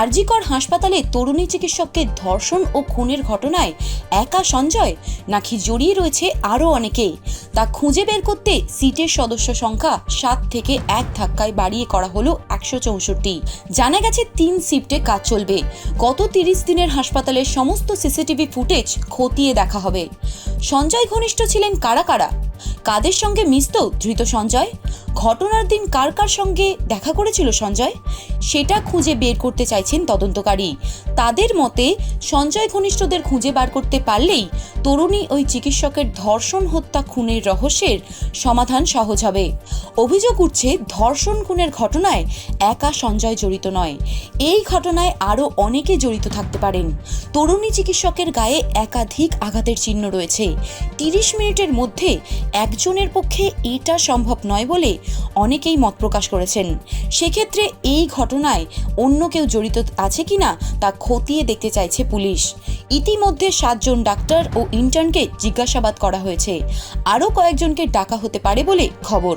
আরজিকর হাসপাতালে তরুণী চিকিৎসককে ধর্ষণ ও খুনের ঘটনায় একা সঞ্জয় নাকি জড়িয়ে রয়েছে আরও অনেকে তা খুঁজে বের করতে সিটের সদস্য সংখ্যা সাত থেকে এক ধাক্কায় বাড়িয়ে করা হলো একশো চৌষট্টি। জানা গেছে তিন শিফটে কাজ চলবে। গত তিরিশ দিনের হাসপাতালের সমস্ত সিসিটিভি ফুটেজ খতিয়ে দেখা হবে। সঞ্জয় ঘনিষ্ঠ ছিলেন কারা কারা? কাদের সঙ্গে মিশত ধৃত সঞ্জয়? ঘটনার দিন কার কার সঙ্গে দেখা করেছিল সঞ্জয়? সেটা খুঁজে বের করতে চাইছেন তদন্তকারী। তাদের মতে, সঞ্জয় ঘনিষ্ঠদের খুঁজে বার করতে পারলেই তরুণী ওই চিকিৎসকের ধর্ষণ হত্যা খুনের রহস্যের সমাধান সহজ হবে। অভিযোগ উঠছে, ধর্ষণ খুনের ঘটনায় একা সঞ্জয় জড়িত নয়। এই ঘটনায় আরও অনেকে জড়িত থাকতে পারেন। তরুণী চিকিৎসকের গায়ে একাধিক আঘাতের চিহ্ন রয়েছে। তিরিশ মিনিটের মধ্যে একজনের পক্ষে এটা সম্ভব নয় বলে অনেকেই মত প্রকাশ করেছেন। সেক্ষেত্রে এই ঘটনায় অন্য কেউ জড়িত আছে কি না তা খতিয়ে দেখতে চাইছে পুলিশ। ইতিমধ্যে সাতজন ডাক্তার ও ইন্টার্নকে জিজ্ঞাসাবাদ করা হয়েছে। আরও কয়েকজনকে ডাকা হতে পারে বলে খবর।